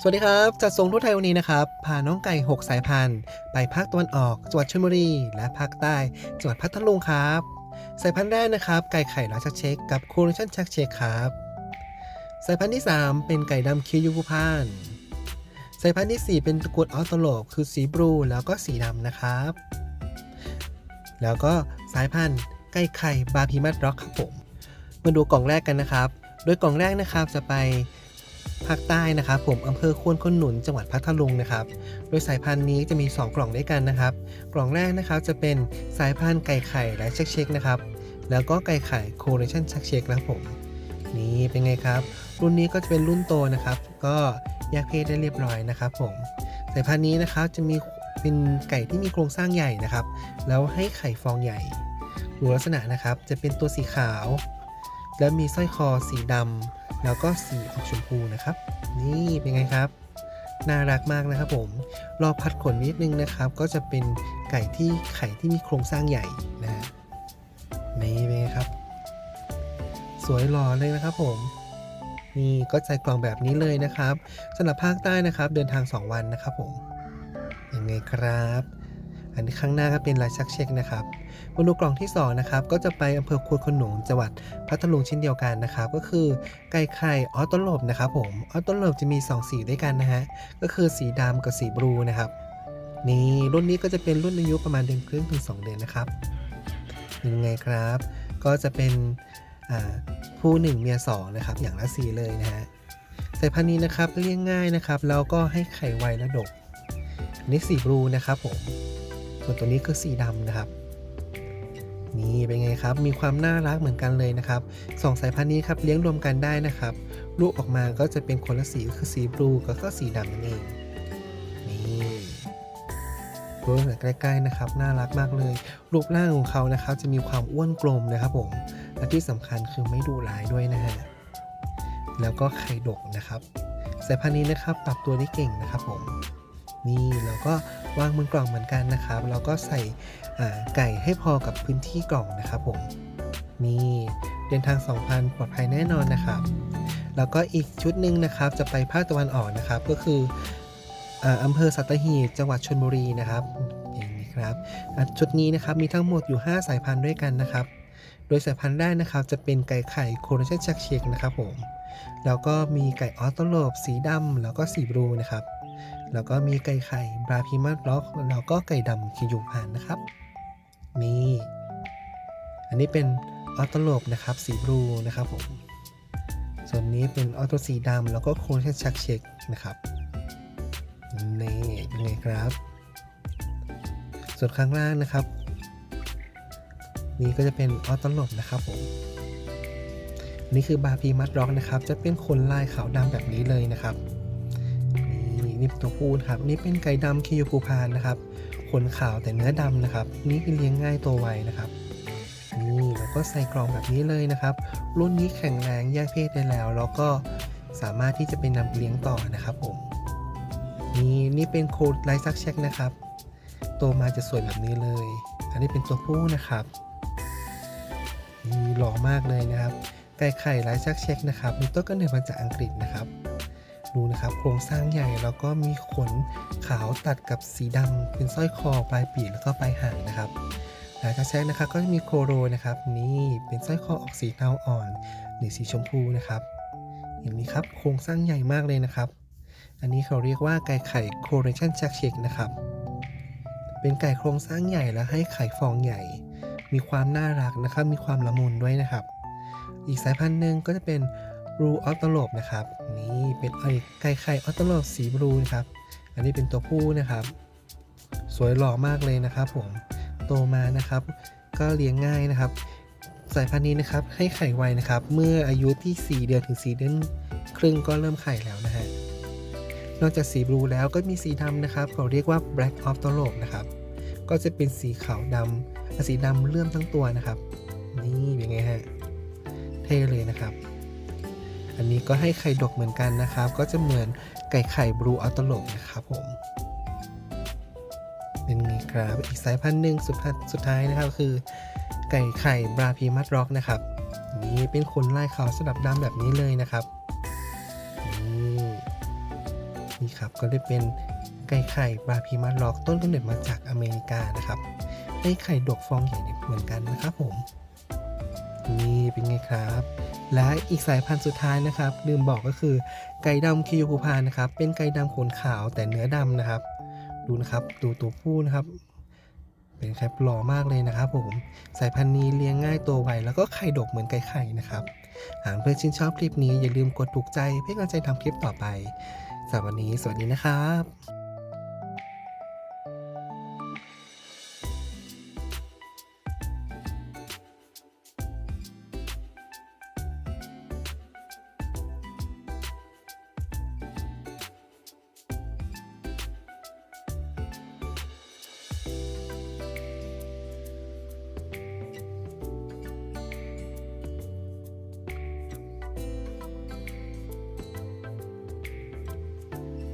สวัสดีครับ จัดส่งทั่วไทยวันนี้นะครับ พาน้องไก่ 6 สายพันธุ์ ไปภาคตะวันออก จังหวัดชลบุรี และภาคใต้ จังหวัดพัทลุงครับ สายพันธุ์แรกนะครับ ไก่ไข่ลาชเช็คกับคูเรชั่นชักเช็คครับ สายพันธุ์ที่ 3 เป็นไก่ดำคิวยูกุพานสายพันธุ์ที่ 4 เป็นตระกูลออโตโลบคือสีบลูแล้วก็สีดำนะครับ แล้วก็สายพันธุ์ไก่ไข่บาพิมัดร็อกครับผม มาดูกล่องแรกกันนะครับ โดยกล่องแรกนะครับจะไป ภาคใต้นะครับผมอำเภอควนขนุนจังหวัดพัทลุงนะครับโดยสายพันธุ์นี้จะมี 2 กล่องด้วยกันนะครับ กล่องแรกนะครับจะเป็นสายพันธุ์ไก่ไข่และเช็คเช็คนะครับแล้วก็ไก่ไข่โคเรชั่นชักเช็คนะครับผมนี่เป็นไงครับ รุ่นนี้ก็จะเป็นรุ่นโตนะครับ ก็แยกเพศได้เรียบร้อยนะครับผมสายพันธุ์นี้นะครับจะมีเป็นไก่ที่มีโครงสร้างใหญ่นะครับ แล้วให้ไข่ฟองใหญ่ดูลักษณะนะครับจะเป็นตัวสีขาว แล้วมีสร้อยคอสีดำแล้วก็สีออกชมพูนะครับ นี่เป็นไงครับ น่ารักมากนะครับผมรอพัดขนนิดนึงนะครับ ก็จะเป็นไก่ที่ไข่ที่มีโครงสร้างใหญ่นะฮะนี่เป็นไงครับ สวยหล่อเลยนะครับผมนี่ก็ใจกล่องแบบนี้เลยนะครับสำหรับภาคใต้นะครับ เดินทาง 2 วันนะครับผมยังไงครับ อันนี้ข้างหน้าก็เป็นลายชักเช็คนะครับมาดูกล่องที่2นะครับก็จะไปอำเภอควนขนุนจังหวัดพัทลุงเช่นเดียวกันนะครับ ก็คือไก่ไข่ออโตโลบนะครับผมออโตโลบจะมี 2 สีด้วยกันนะฮะก็คือสีดำกับสีบลูนะครับนี่รุ่นนี้ก็จะเป็นรุ่นอายุประมาณเดือนครึ่งถึง 2 เดือนนะครับยังไงครับ ก็จะเป็นผู้หนึ่งเมียสองนะครับอย่างละสีเลยนะฮะสายพันธุ์นี้นะครับเลี้ยงง่ายนะครับแล้วก็ให้ไข่ไวและดกนนี้สีบลูนะครับผม ส่วนตัวนี้คือสีดำนะครับ นี่เป็นไงครับ มีความน่ารักเหมือนกันเลยนะครับสองสายพันธุ์นี้ครับเลี้ยงรวมกันได้นะครับ ลูกออกมาก็จะเป็นคนละสีก็คือสีบลูกับก็สีดำนั่นเอง นี่ดูแบบใกล้ๆนะครับ น่ารักมากเลย รูปร่างของเขานะครับ จะมีความอ้วนกลมนะครับผม และที่สำคัญคือไม่ดุร้ายด้วยนะฮะ แล้วก็ไข่ดกนะครับ สายพันธุ์นี้นะครับ ปรับตัวได้เก่งนะครับผม นี่แล้วก็วางบนกล่องเหมือนกันนะครับแล้วก็ใส่ไก่ให้พอกับพื้นที่กล่องนะครับผมนี่เดินทาง 2,000 ปลอดภัยแน่นอนนะครับ แล้วก็อีกชุดหนึ่งนะครับ จะไปภาคตะวันออกนะครับ ก็คืออำเภอสัตหีบจังหวัดชลบุรีนะครับอย่างนี้ครับชุดนี้นะครับมีทั้งหมดอยู่ 5 สายพันธุ์ด้วยกันนะครับ โดยสายพันธุ์แรกนะครับ จะเป็นไก่ไข่โคโรเชนชักเชกนะครับผมแล้วก็มีไก่ออโตโลบสีดำแล้วก็สีบลูนะครับ แล้วก็มีไก่ไข่บราพิมาล็อก แล้วก็ไก่ดำคิยูพานนะครับ นี่ อันนี้เป็นออโตโลบนะครับ สีบลูนะครับผม ส่วนนี้เป็นออโตสีดำแล้วก็โคเชนชักเช็คนะครับนี่เป็นไงครับ ส่วนข้างล่างนะครับ นี่ก็จะเป็นออโตโลบนะครับผมนี่คือบาพีมัดร็อกนะครับ จะเป็นขนลายขาวดำแบบนี้เลยนะครับ นี่นี่ตัวผู้นะครับนี่เป็นไก่ดำคิวปูพานนะครับขนขาวแต่เนื้อดำนะครับ นี่คือเลี้ยงง่ายตัวไวนะครับนี่แล้วก็ใส่กล่องแบบนี้เลยนะครับ รุ่นนี้แข็งแรงแยกเพศได้แล้ว แล้วก็สามารถที่จะเป็นนำเลี้ยงต่อนะครับผมนี่นี่เป็นโคดไลซักเช็คนะครับโตมาจะสวยแบบนี้เลย อันนี้เป็นตัวผู้นะครับนี่หล่อมากเลยนะครับไก่ไข่ไลซักเช็คนะครับมีต้นกำเนิดมาจากอังกฤษนะครับ ดูนะครับ โครงสร้างใหญ่แล้วก็มีขนขาวตัดกับสีดำเป็นสร้อยคอปลายปีกแล้วก็ปลายหางนะครับหลายกระแชกนะครับก็จะมีโคโรนะครับนี่เป็นสร้อยคอออกสีเทาอ่อน หรือสีชมพูนะครับเห็นไหมครับโครงสร้างใหญ่มากเลยนะครับ อันนี้เขาเรียกว่าไก่ไข่โคเรชั่นชักเชกนะครับ เป็นไก่โครงสร้างใหญ่แล้วให้ไข่ฟองใหญ่ มีความน่ารักนะครับ มีความละมุนด้วยนะครับ อีกสายพันธุ์หนึ่งก็จะเป็น รูออตโลบนะครับนี่เป็นไอไก่ไข่ออตโลบสีบลูนะครับ อันนี้เป็นตัวผู้นะครับ สวยหล่อมากเลยนะครับ ผมโตมานะครับ ก็เลี้ยงง่ายนะครับ สายพันธุ์นี้นะครับให้ไข่ไวนะครับ เมื่ออายุที่ 4 เดือนถึง 4 เดือนครึ่งก็เริ่มไข่แล้วนะฮะนอกจากสีบลูแล้วก็มีสีดำนะครับเขาเรียกว่า black of the l o b นะครับก็จะเป็นสีขาวดำสีดำเลื่อมทั้งตัวนะครับ นี่เป็นไงฮะเท่เลยนะครับ อันนี้ก็ให้ไข่ดกเหมือนกันนะครับ ก็จะเหมือนไก่ไข่บลูอัลตโลกนะครับผม เป็นไงครับอีกสายพันธุ์หนึ่งสุดสุดท้ายนะครับคือ ไก่ไข่บราพีมัดร็อกนะครับนี่เป็นขนลายขาวสลับดำแบบนี้เลยนะครับนี่ครับก็ได้เป็นไก่ไข่บราพีมาล็อกต้นกำเนิดมาจากอเมริกานะครับได้ไข่ดกฟองใหญ่เหมือนกันนะครับผมนี่เป็นไงครับ และอีกสายพันธุ์สุดท้ายนะครับ ลืมบอกก็คือไก่ดำคิวคูพานนะครับ เป็นไก่ดำขนขาวแต่เนื้อดำนะครับ ดูนะครับดูตัวผู้นะครับเป็นแคปหล่อมากเลยนะครับผมสายพันธุ์นี้เลี้ยงง่ายตัวไวแล้วก็ไข่ดกเหมือนไก่ไข่นะครับหากเพื่อนชื่นชอบคลิปนี้อย่าลืมกดถูกใจเพื่อกำลังใจทำคลิปต่อไปสำหรับวันนี้สวัสดีนะครับ